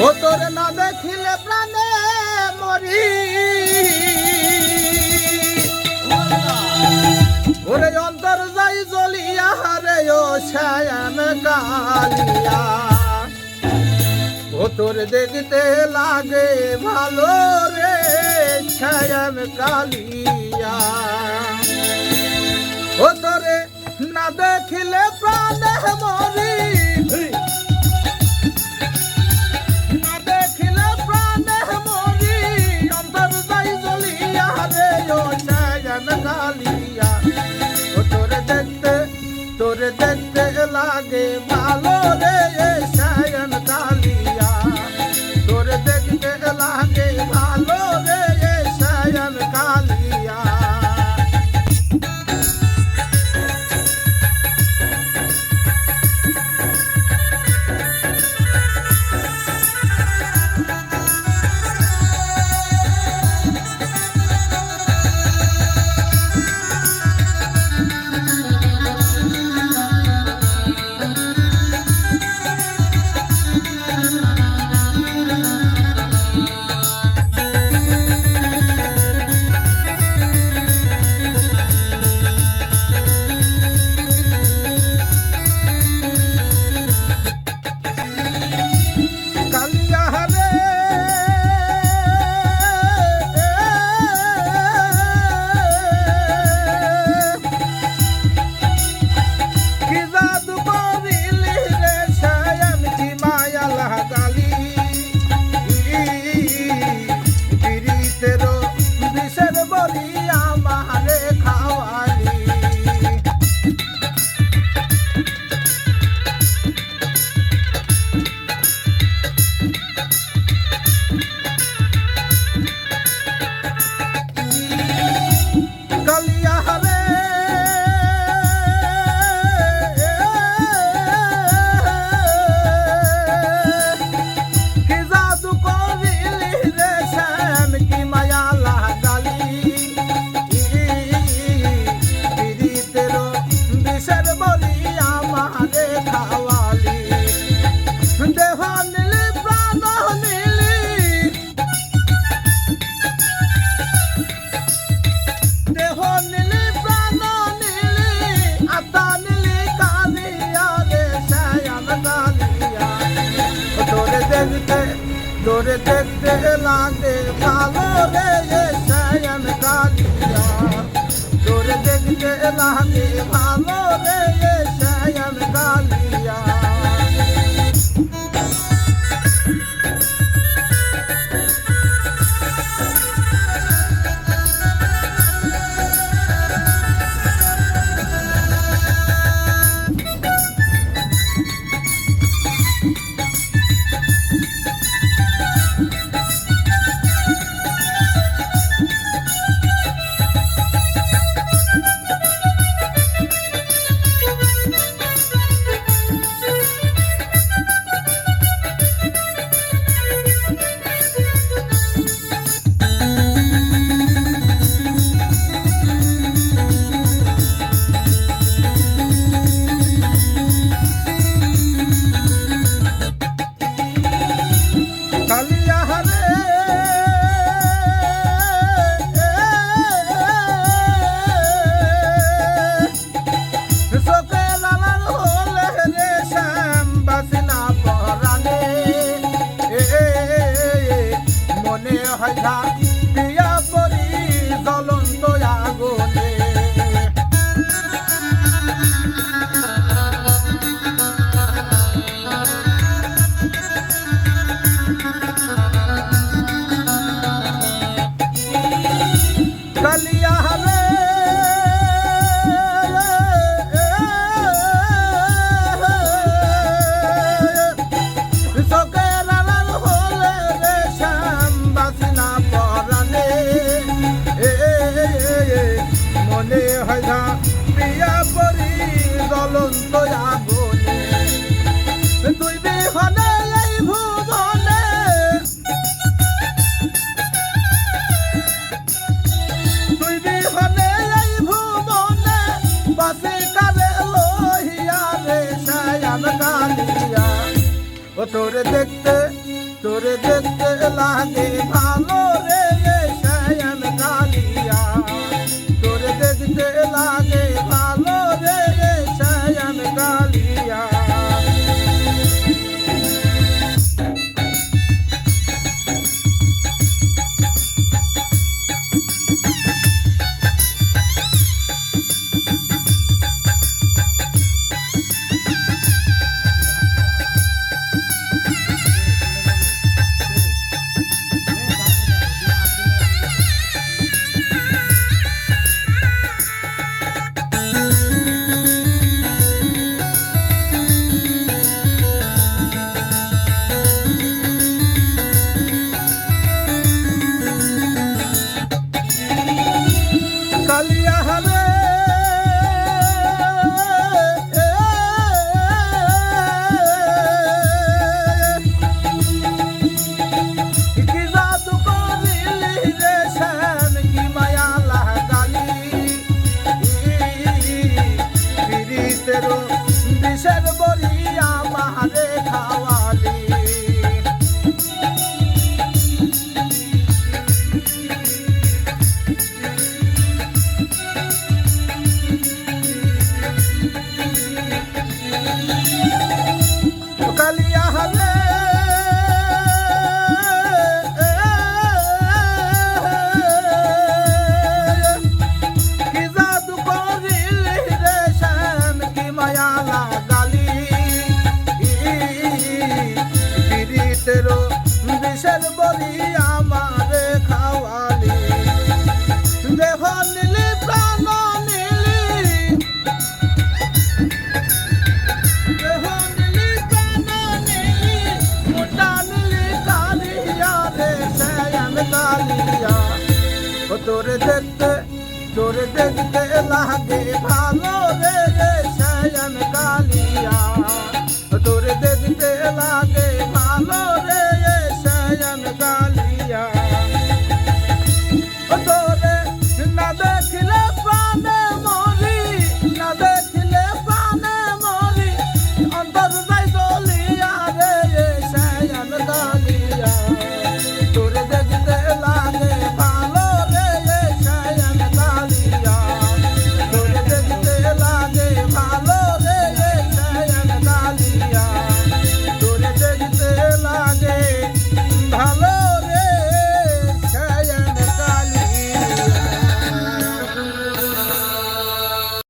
ও তোর না দেখিলে প্রাণে মরি। যাই জ্বলিয়া, হারে ও শ্যাম কালিয়া। ও তোর দেখতে লাগে ভালো রে শ্যাম কালিয়া। ও তোরে না দেখিলে প্রাণে মরি। দেখতে তোরে দেখতে লাগে ভালো রে শয়ন কালিয়া। তোরে দেখতে লাগে ভালো রে la চাঁদ কালিয়া। ও তোরে দেখতে তোরে দেখতে লাগে না বিষের বড়ি আমারে খাওয়া দেখতে লাগে ভালো রে শয়ন কালিয়া। তোর দেখতে লাগে